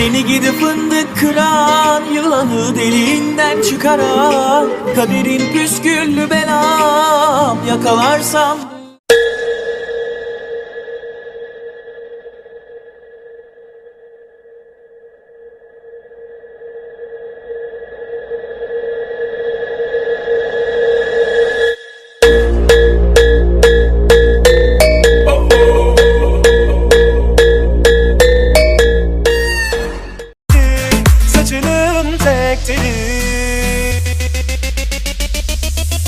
Seni gidi fındık kıran Yılanı deliğinden çıkaran Kaderin püsküllü belam Yakalarsam Teli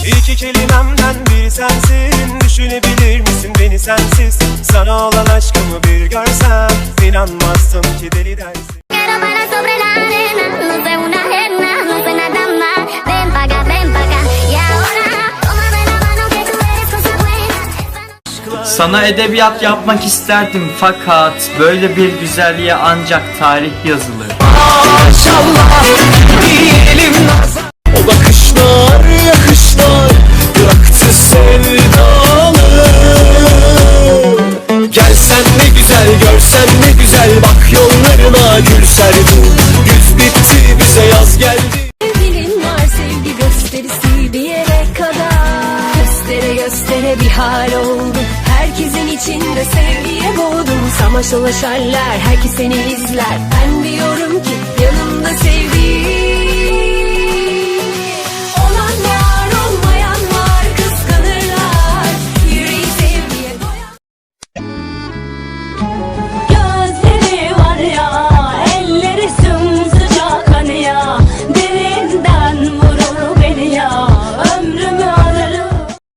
İki kelimemden biri sensin Düşünebilir misin beni sensiz Sana olan aşkımı bir görsen inanmazsın ki deli dersin Quiero bailar sobre la arena, no sé una ajena, no sé nada más. Ven pa' acá, ven pa' acá. Y ahora, tómame la mano que tú eres cosa buena. Sana edebiyat yapmak isterdim fakat böyle bir güzelliğe ancak tarih yazılır. O bakışlar yakışlar Bıraktı sevdalı. Gelsen ne güzel görsen ne güzel Bak yollarına gül serdim Güz bitti bize yaz geldi. Sevgilin var sevgi gösterisi bir yere kadar. Göstere göstere bir hal oldu. Herkesin içinde sevgiye boğdum. Samaş dolaşarlar herkes seni izler. Ben diyorum ki yanımda